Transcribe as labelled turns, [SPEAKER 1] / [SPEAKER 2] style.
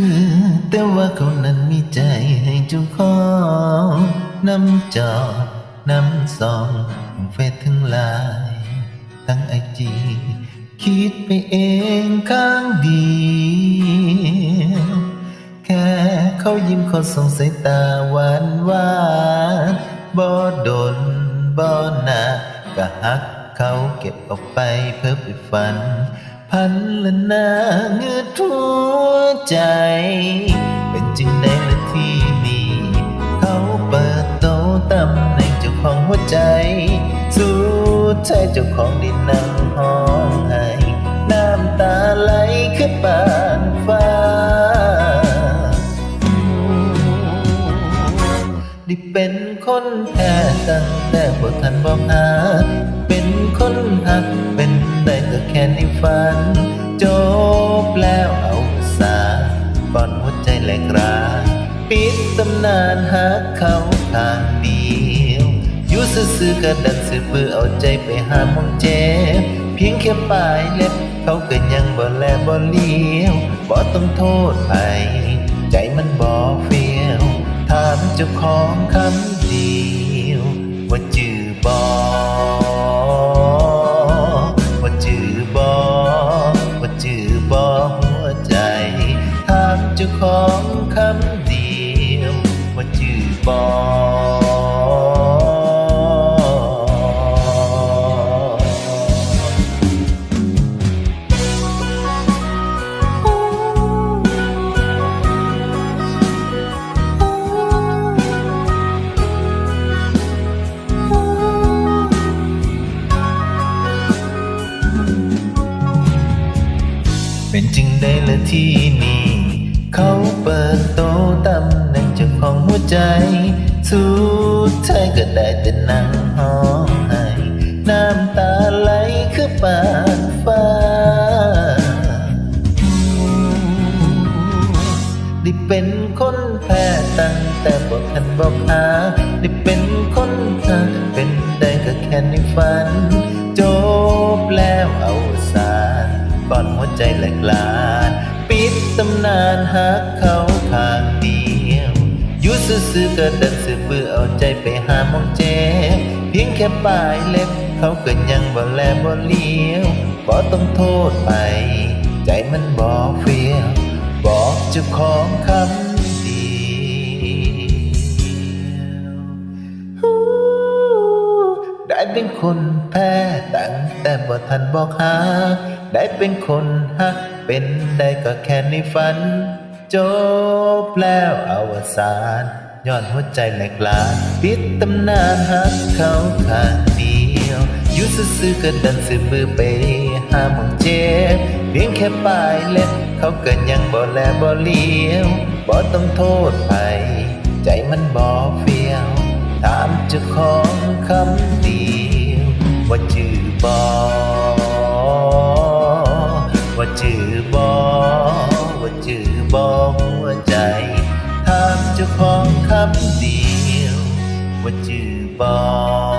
[SPEAKER 1] คือแต่ว่าเขานั้นมีใจให้จ้าของน้ำจอน้ำซองเฟซทั้งไลน์ทั้งไอจีคิดไปเองข้างเดียวแค่เขายิ้มเขาส่งสายตาหวานหวานบ่โดนบ่หนาก็หักเขาเก็บออกไปเพื่อไปฝัน พันละนาเงือทั่วใจ เป็นจึงในละที่นี้เขาเปิดโตตำในเจ้าของหัวใจ สู้ใจเจ้าของดินนั่งห้องไห้น้ำตาไหลขึ้นปานฟ้า ได้เป็นคนแพ้ตั้งแต่บ่ทันบอกหา ปิดตำนานหักเขาทางเดียวอยู่ซื่อๆก็ดันซื่อเพื่อเอาใจไปหาหมองเจ็บเพียงแค่ปลายเล็บเขาก็ยังบ่แลบ่เลี้ยวบ่ต้องโทษไปใจมันบ่เฟี้ยวถามเจ้าของคำเดียวว่าจือบ่ว่าจือบ่ว่าจือบ่หัวใจถามเจ้าของ เป็นจึงได้ละที่นี่ เขาเปิดโตตำแหน่งเจ้าของ ใจ สุดท้ายก็ได้แต่นั่งห้องไห้น้ำตาไหลคือปานฟ้า ได้เป็นคนแพ้ตั้งแต่บอกทันบอกหาได้เป็นคนหาเป็นได้ก็แค่ในฝัน จบแล้วเอาสารก่อนหัวใจแหลกลาน ปิดตำนานหักเขาทางดี อยู่ซื่อๆก็ดันซื่อเบื่อเอาใจไปหามองเจ เพียงแค่ปลายเล็บ เขาก็ยังบ่แลบ่เลี้ยวบ่ต้องโทษไป ใจมันบ่เฟียวบอกเจ้าของคำเดียวได้เป็นคนแพ้ตั้งแต่บ่ทันบอกหา ได้เป็นคนฮักเป็นได้ก็แค่ในฝัน จบแล้วอวสานย้อนหัวใจแหลกลาปิดตำนานฮักเขาข้างเดียวยู่ซื่อๆก็ดันซื่อมือไปหาหมองเจ็บเพียงแค่ปลายเล็บเขาเก็ยังบ่แลบ่เลี้ยวบ่ต้องโทษไปใจมันบ่เฟี้ยวถามเจ้าของคำเดียวว่าจือบ่ว่าจือบ่ ชื่อบอบ่หัวใจ ถามเจ้าของคำเดียว ว่าชื่อบอก